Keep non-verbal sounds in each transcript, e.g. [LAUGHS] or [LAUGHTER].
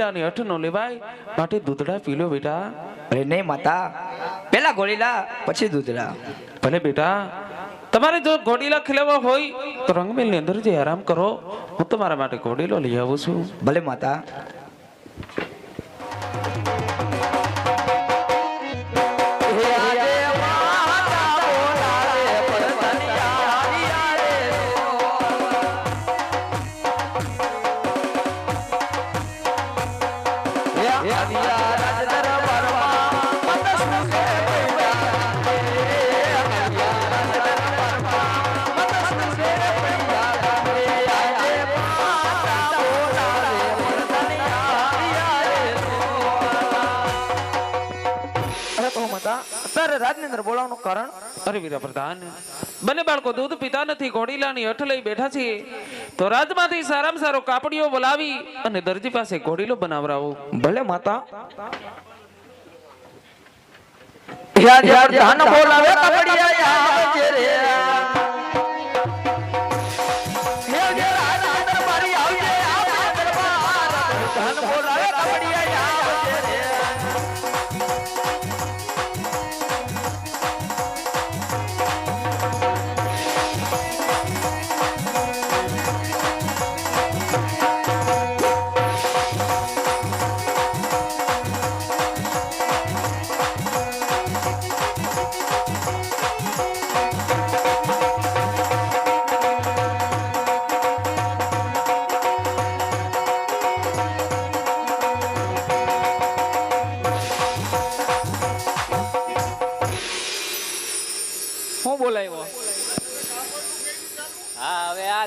હજી નાના બાળ સવો ઘોડીલાની હઠ નો લેવાય માટે દૂધડા પીલો બેટા અરે નહીં માતા પેલા ગોળીલા પછી દૂધડા ભલે બેટા તમારે જો ગોડીલા ખીલવવા હોય તો રંગમેલની અંદર જે આરામ કરો હું તમારા માટે ગોડીલો લઈ આવું છું ભલે માતા કારણ અરે પ્રધાન બંને બાળકો દૂધ પીતા નથી ઘોડીલાની હઠ લઈ બેઠા છીએ તો રાજમાંથી સારામાં સારો કાપડીઓ બોલાવી અને દરજી પાસે ઘોડીલો બનાવરાવો. ભલે માતા. ધન બોલાવે કપડિયા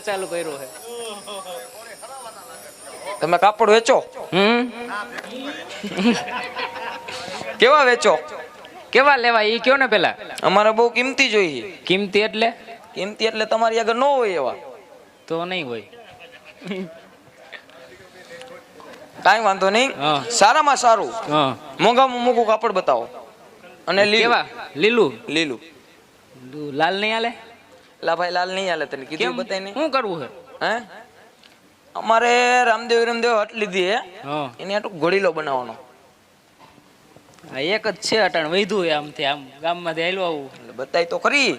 ચાલુ કર્યું છે. તમે કાપડ વેચો? હમ? કેવા વેચો? કેવા લેવા ઈ કયો ને પેલા? અમારે બહુ કિંમતી જોઈએ. કિંમતી એટલે? કિંમતી એટલે તમારી આગળ ન હોય એવા. તો નહીં હોય. કાંઈ વાંધો નહીં. સારામાં સારું. મોંઘામાં મોંઘું કાપડ બતાવો. અને લીલું. લીલું? લીલું. લાલ નહીં હાલે? લા ભાઈ લાલ નહીં હાલે તને કીધું બતાય નહીં શું કરવું છે? હે? અમારે રામદેવ રામદેવ હટ લીધી હે. હા. એની આટલું ઘોડીલો બનાવવાનો. આ એક જ છે અટાણ વૈધું આમ આમથી આમ ગામમાં હાલ્યું આવું. એટલે બતાય તો ખરી.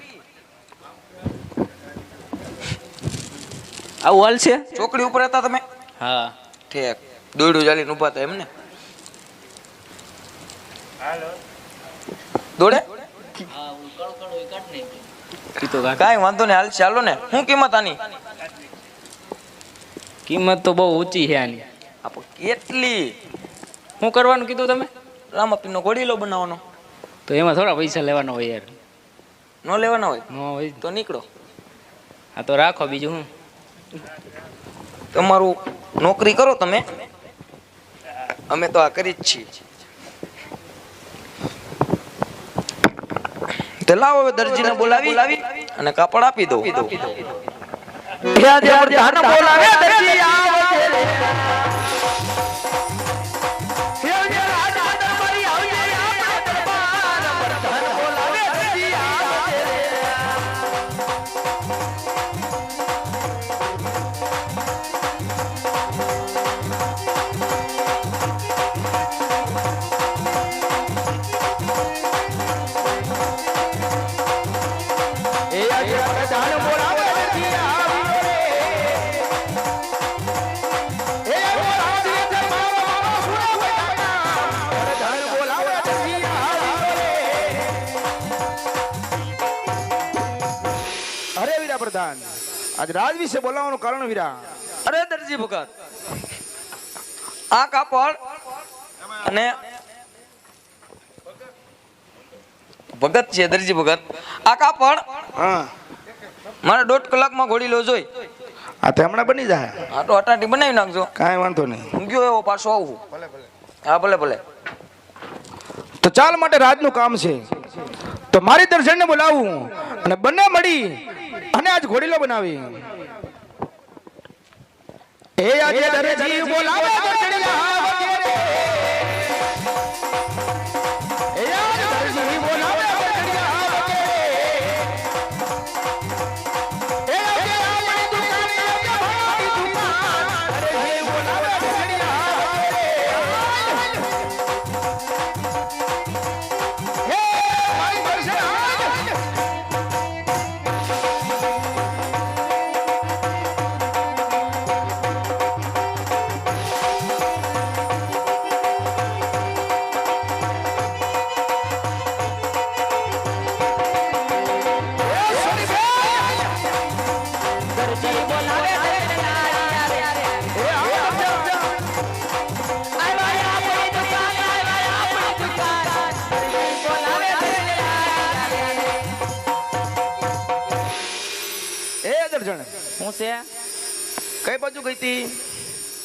આવું હાલ છે? ચોકડી ઉપર હતા તમે? હા. ઠેક. દોડું ચાલીને ઊભા હતા એમને. દોડે? ઈ તો કાંઈ. કાંઈ? વાંધો નહીં હાલ ચાલો ને. શું કિંમત આની? કિંમત તો બહુ ઊંચી છે આની. આપો કેટલી? શું કરવાનું કીધું તમે? રામાપીરનો ઘોડીલો બનાવવાનો. તો એમાં થોડા પૈસા લેવાના હોય યાર. ન લેવાના હોય? ન હોય. તો નીકળો. આ તો રાખો બીજું હું. તમારું નોકરી કરો તમે. અમે તો આ કરી જ છીએ. તો લાવો હવે દરજીને બોલાવી અને કાપડ આપી દો બોલાવે દરજી આવજે આજ રાજ વિશે બોલાવવાનું કારણ વીરા. અરે દરજી ભગત આ કાપડ અને ભગત છે દરજી ભગત આ કાપડ હા. મારે દોઢ કલાકમાં ઘોડી લો જોઈ. આ તો હમણાં બની જાય. આ તો અટાટી બનાવી નાખજો. કાંઈ વાંધો નહીં. હું ગયો એવો પાછો આવું હા ભલે ભલે. તો ચાલ માટે રાજનું કામ છે. તો મારી દર્શનને બોલાવું. અને બંને મળી અને આજ ઘોડીલો બનાવી. એ આજે દરજી બોલાવે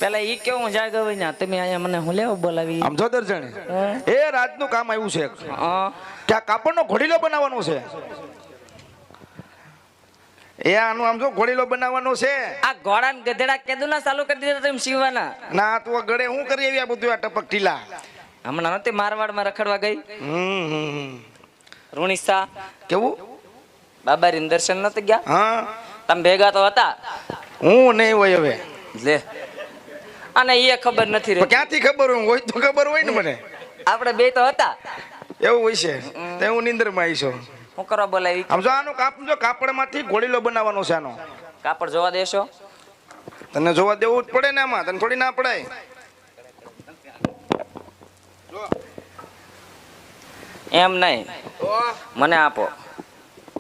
પેલા ઈ કેવું જાય ગયું ને તમે અહીંયા મને હું લેવા બોલાવી? આમ જો દર્શન એ રાતનું કામ આવ્યું છે હા. કે આ કાપડનો ઘોડીલો બનાવવાનો છે. એ આનું આમ જો ઘોડીલો બનાવવાનો છે. આ ઘોડા ને ગધેડા કેદું ના ચાલુ કરી દીધા તમે સીવવાના? ના તું ગળે હું કરી આવી આ બધું આ ટપક ટીલા હમણાં નથી મારવાડમાં રખડવા ગઈ? હમ. રૂણીસા? કેવું? બાબારી દર્શન નથી ગયા? હા. તમે ભેગા તો હતા? હું નહીં હોય હવે. લે. અને એ ખબર નથી પણ ક્યાંથી ખબર હોય? હોય તો ખબર હોય ને મને. આપણે બે તો હતા. એવું હોય છે. તે હું નિંદરમાં આવીશું હું કરવા બોલાવી? આમ જો આનું કાપ જો કાપડમાંથી ઘોડીલો બનાવવાનો છે આનો. કાપડ જોવા દેશો. તને જોવા દેવું જ પડે ને આમાં. તને થોડી ના પડાય. એમ નહીં. મને આપો.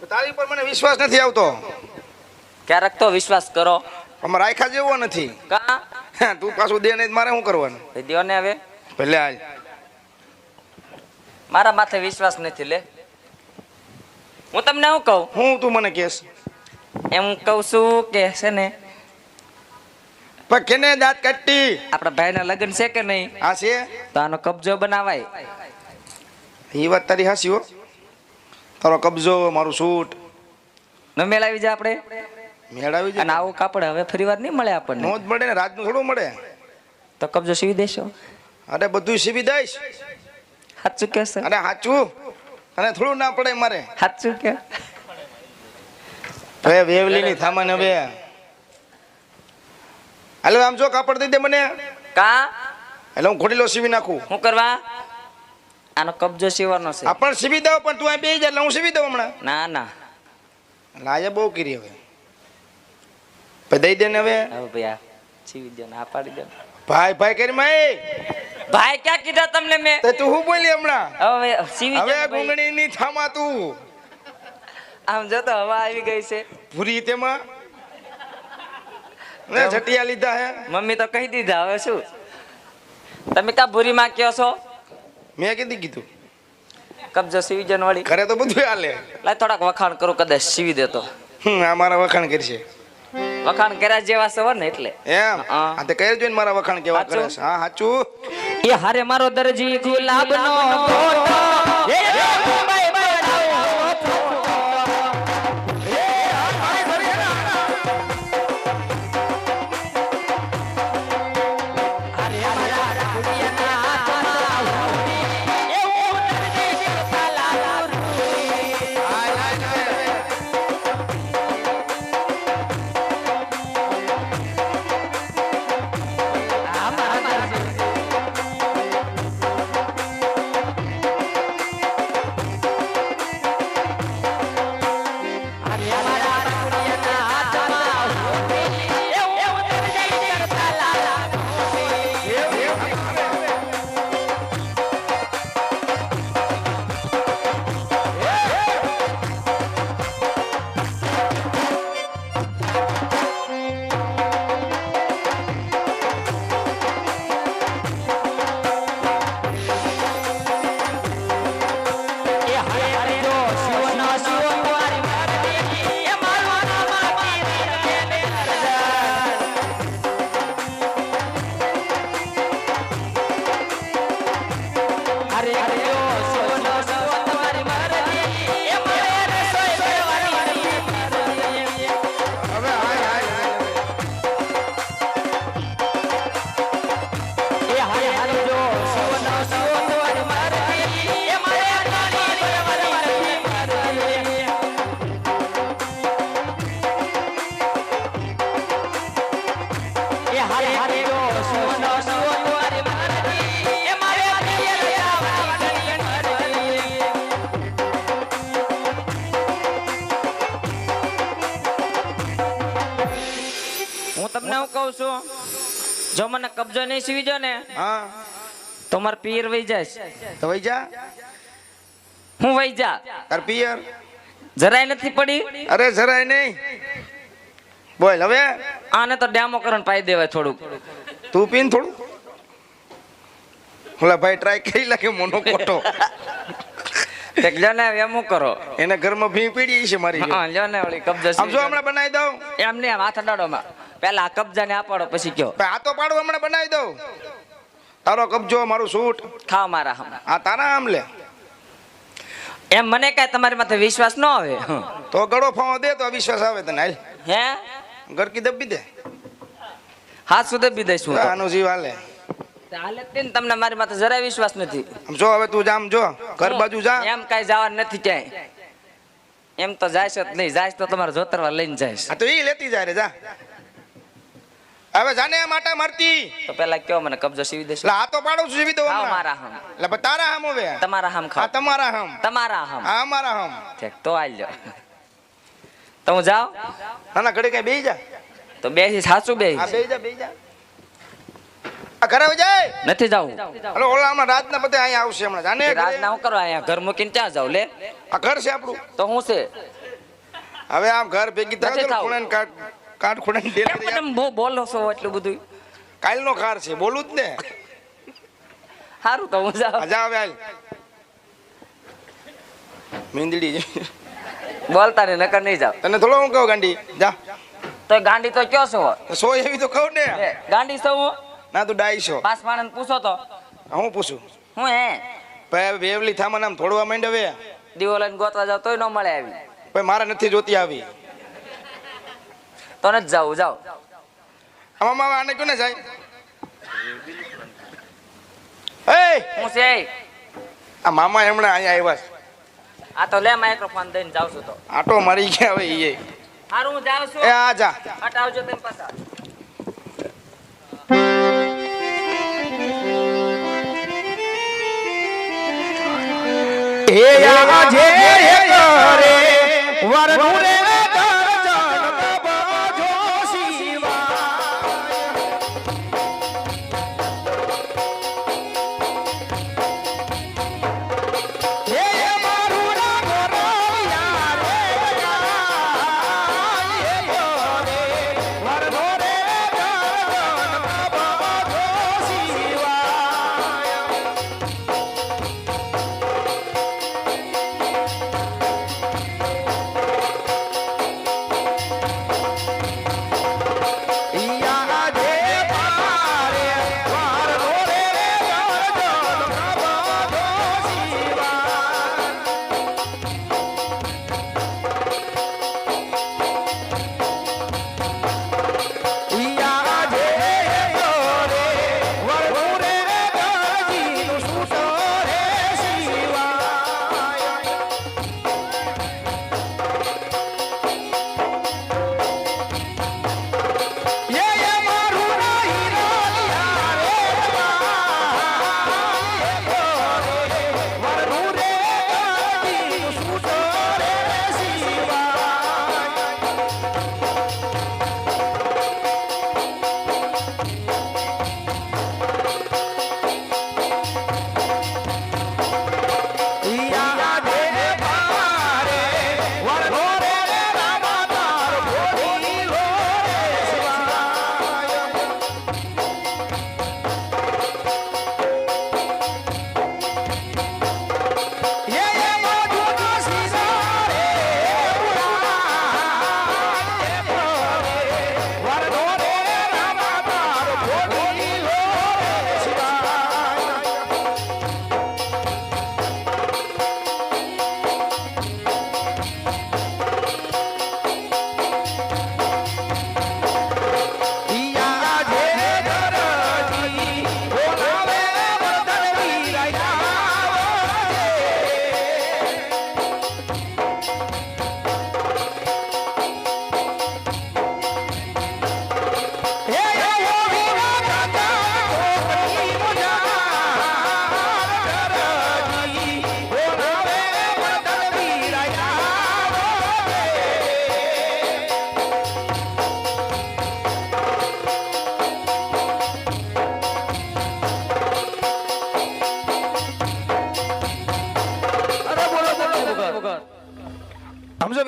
તારી પર મને વિશ્વાસ નથી આવતો. ક્યારેક તો વિશ્વાસ કરો. અમારે રાયખા જેવો નથી. કા? તું પાછું દે નહીં મારે શું કરવાનું? દ્યો ને હવે? ભલે હાલ. મારા માથે વિશ્વાસ નથી લે. હું તમને શું કહું? હું તું મને કેસ એમ કહું છું કે છે ને પણ કેને દાંત કાઢતી? આપણા ભાઈના લગ્ન છે કે નહીં? આ છે? તો આનો કબજો બનાવાય. એ વાત તારી હાસી હો. તારો કબજો મારું સૂટ. ન મેળાવી જાય આપણે. મેળાવી અને જાય આવું કાપડ હવે ફરી વાર નહીં મળે આપણને. નોંધ મળે ને રાજનું થોડું મળે. તો કબજો સીવી દેશો. અરે બધું સીવી દઈશ. સાચું કે છે? અરે સાચું. અને થોડું ના પડે મારે. સાચું કે? હવે વેવલીની થામન હવે. હાલો આમ જો કાપડ દઈ દે મને. કા? એટલે હું ઘોડીલો સીવી નાખું. શું કરવા? આનો કબજો સીવાનો છે. આ પણ સીવી દઉં પણ તું આ બે જા એટલે હું સીવી દઉં હમણાં. ના ના. લાજે બહુ કરી હવે. પછી દઈ દે ને હવે. હવે ભાઈ આ સીવી દો ને પાડી દે ભાઈ ભાઈ કરી માય. ભાઈ ક્યાં કીધા તમને મેં? તે તું શું બોલી હમણાં? હવે સીવી હવે ગુંગણી ની થામા તું. આમ જો તો હવા આવી ગઈ છે. ભૂરી તેમાં. ને જટિયા લીધા હે. મમ્મી તો કહી દીધા હવે શું? તમે કા ભૂરીમાં કયો છો? મેં કીધી કીધું. કબજો સીવી જન વાળી. ઘરે તો બધું હાલે. લાય થોડાક વખાણ કરું કદાચ સીવી દેતો હમ આ મારા વખાણ કરશે. વખાણ કર્યા જેવા સવર ને એટલે. એમ? હા. આ તે કહી જોઈને મારા વખાણ કેવા કરે છે. હા સાચું. એ હારે મારો દરજી ગુલાબનો ફોટો. હું તમને હું કહું છું જો મને કબજો નહીં સીવી જો ને હા. તો માર પિયર વહી જાય તો વહી જા. હું વહી જા. તાર પિયર? જરાય નથી પડી? અરે જરાય નહીં. બોલ હવે. આને તો ડેમો કરીને પાઈ દેવાય થોડુંક. તું પીન થોડું. ઓલા ભાઈ ટ્રાય કરી લાગે મોનો કોટો. [LAUGHS] એક લ્યો ને એમ કરો? એને ઘરમાં ભી પીડી છે મારી. હા લ્યો ને ઓલી કબજો આમ જો હમણાં બનાવી દઉં. એમ નહીં હાથ અડાડોમાં. પેલા કબજા ને આપાડો પછી કયો. આ તો પાડું હમણાં બનાવી દઉં. તારો કબજો મારું સૂટ. ખા મારા આ તારા આમ લે. એમ મને કઈ તમારી માથે વિશ્વાસ ન આવે? તો ગળો ફાવો દે તો વિશ્વાસ આવે તને હાલ. હે? ગરકી દબી દે. હાથ સુધી દબી દઈશું તો. આનો જીવ હાલે. હાલે તમને મારી માથે જરાય વિશ્વાસ નથી. જો હવે તું જામ જો ઘર બાજુ જા. એમ કઈ જવાનું નથી ક્યાંય. એમ તો જાય છે જ નહીં જાય તો તમારે જોતરવા લઈને જાય તો એ લેતી જાય રે જા. હવે જાને આ માટા મારતી? તો પેલા કયો મને કબજો સીવી દેશો? લા આ તો પાડો છું સીવી દો મારા હમ. પણ તારા હમ હવે. તમારા હમ ખા તમારા હમ. તમારા હમ. આ મારા હમ. ઠીક તો આલજો તો હું જાઉં? ના ના ઘડી કઈ બેહી જા. તો બેસી સાચું આ બેસી બેહી જા બેહી જા. આ ઘરે જાય નથી જાવું હલો ઓલા હમણાં રાતના બધે અહીંયા આવશે હમણાં. જાને રાતના હું કરવા અહીંયા ઘર મૂકીને ક્યાં જાવ લે? આ ઘર છે આપણું. તો હું છે? હવે આમ ઘર ભેગી થાય કાટ ખૂણે કેમ તમે બહુ બોલો છો એટલું બધું. કાલનો કાર છે બોલું જ ને. સારું તો હું જાઉં. આજા આવે હાલ. મીંદડી બોલતા ને નકર નહીં જાવ તને થોડો હું કહું ગાંડી? જા. તો ગાંડી તો કયો છો? સો એવી તો કહું ને. ગાંડી છો ના તું ડાઈશો પાસ માણસ પૂછો તો. હું પૂછું? હું હે? ભાઈ વેવલી થામાં નામ થોડવા માંડ્યો હવે દીવો લઈને ગોતવા જાવ તોય ન મળે આવી. ભાઈ મારે નથી જોતી આવી. તો જાઉં જાવ જાવ આમાં મામા આને કોને જાય? એ! હું છે? આ મામા હમણાં અહીંયા આવ્યા છે. આ તો લે માઇક્રોફોન દઈને જાઉં છું તો. આટો મારી ગયા હવે ઈ હારું હું જાઉં છું. એ આ જા. હટાવજો તેમ પાછા. એ આજે કરે વરનું રે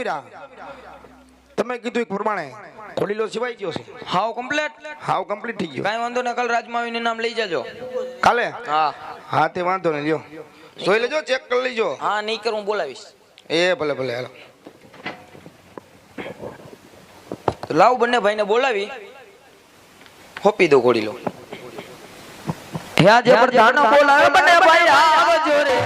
વીરા તમે કીધું એક પ્રમાણે. ખોલીલો સિવાય ગયો છે. હાવ કમ્પ્લીટ હાવ કમ્પ્લીટ થઈ ગયો. કાઈ વાંધો ને કાલ રાજમાં આવીને નામ લઈ જાજો. કાલે? હા. હા તે વાંધો ને લ્યો. જોઈ લેજો ચેક કરી લેજો. હા નહીં કરું બોલાવીશ. એ ભલે ભલે હાલો. તો લાવ બંને ભાઈને બોલાવી. હોપી દો ઘોડી લો ત્યાં જે પર બોલાવે બંને ભાઈ આવજો રે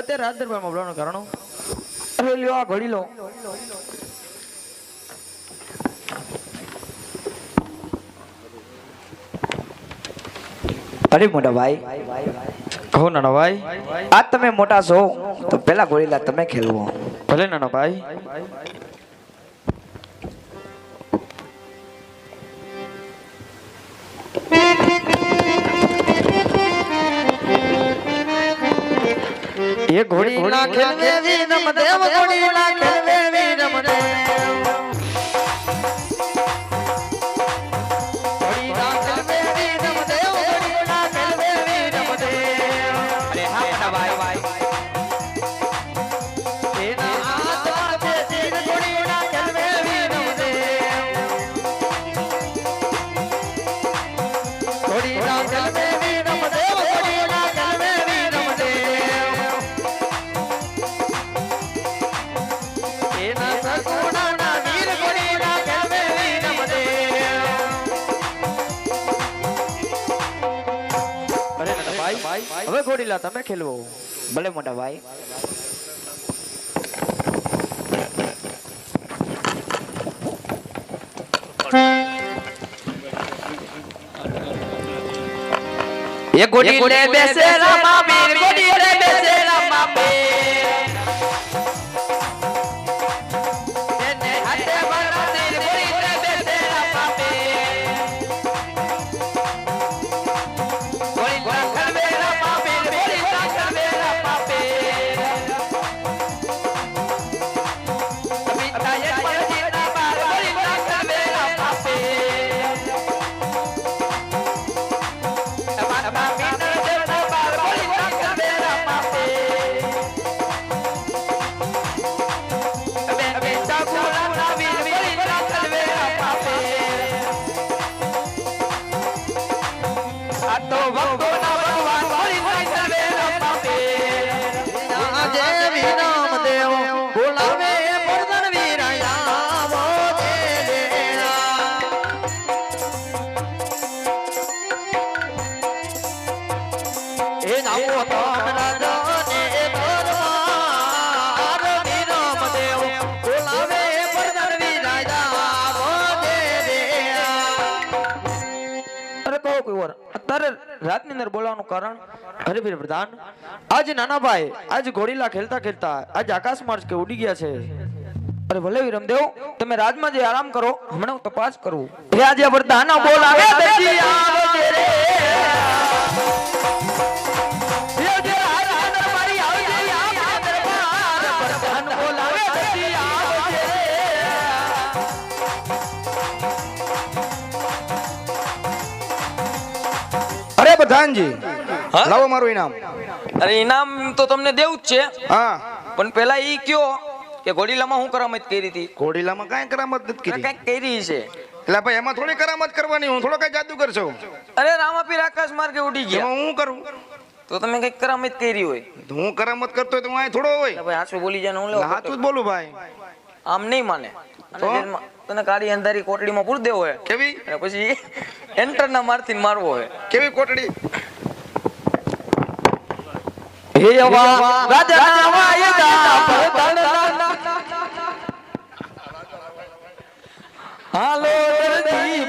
અત્યારે રાજ દરબારમાં બોલાવવાનું કારણ? લ્યો આ ઘડી લો. અરે મોટા ભાઈ. કહો નાનો ભાઈ. આ તમે મોટા છો તો પેલા ગોળીલા તમે ખેલવો. ભલે નાનો ભાઈ. એ ઘોડી ના ખેલવે વીરમ દેવ ઘોડી ના ખેલવે વીરમ દેવ તમે ખેલવો. ભલે મોટા ભાઈ. એ ગોડી બેસે રામા વીર ગોડી બેસે રામા વીર આ અંદર બોલાવવાનું કારણ? હરે ભીર પ્રધાન, આજ નાના ભાઈ આજ ઘોડીલા ખેલતા ખેલતા, આજ આકાશ માર્ગ કે ઉડી ગયા છે. અરે ભલે વિરમદેવ તમે રાજમાં જે આરામ કરો, હમણાં હું તપાસ કરું. હે આજે પ્રધાન બોલાવે દરજી આવજે રે પ્રધાનજી લાવો મારું ઇનામ. અરે ઇનામ તો તમને દેવું જ છે. હા. પણ પેલા ઈ કયો કે ઘોડીલામાં હું કરામત કરી હતી? ઘોડીલામાં કાંઈ કરામત નથી કરી. કાંઈક કરી છે. એટલે ભાઈ એમાં થોડી કરામત કરવાની હું થોડો કઈ જાદુગર છું. અરે રામાપીર આકાશ માર્ગે ઉડી ગયા. હું કરું? તો તમે કઈ કરામત કરી હોય. હું કરામત કરતો હોય તો હું અહીં થોડો હોય. ભાઈ હાચું બોલી જાય ને હું હાચું જ બોલું ભાઈ. આમ નહીં માને. તને કાળી અંધારી કોટડીમાં પૂર દેવો હોય કેવી? અને પછી એન્ટર ના મારથી મારવો હોય કેવી કોટડી? હે વા રાજા વાયદા પરતણ હાલો દરજી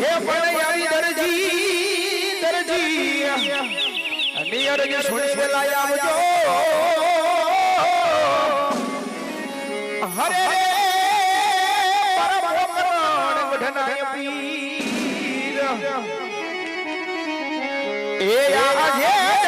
હે પણ દરજી દરજી. અને અરજી છોડી વેલા આવજો. હરે પરમ કરણ વઢનાય પીર. એ આજે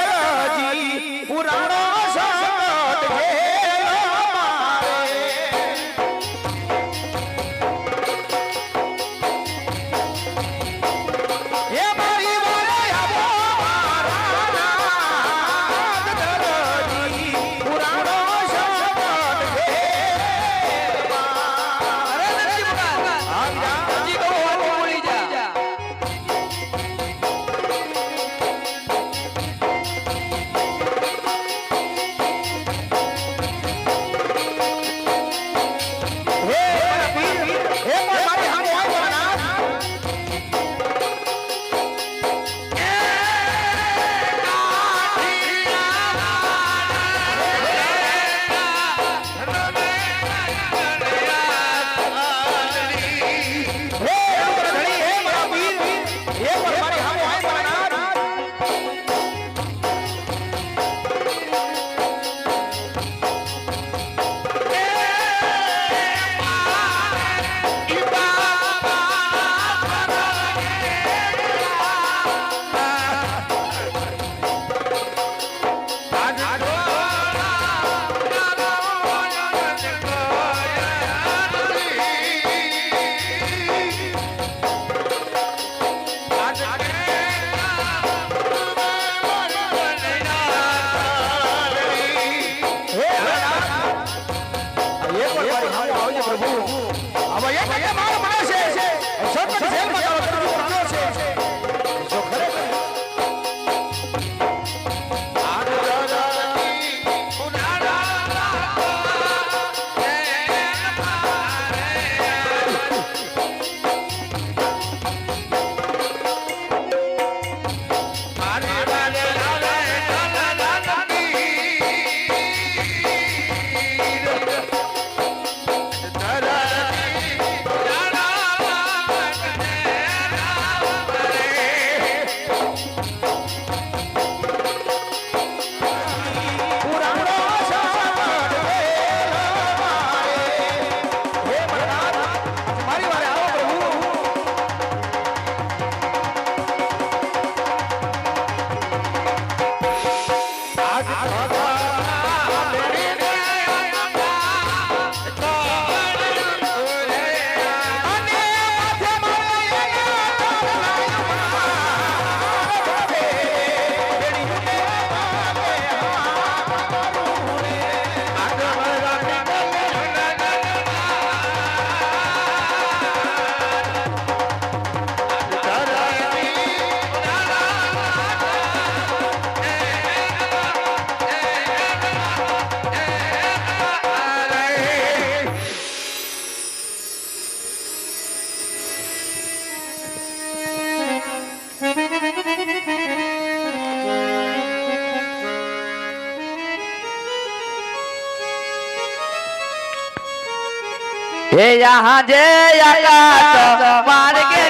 हे यहाँ जय आकाश मार्ग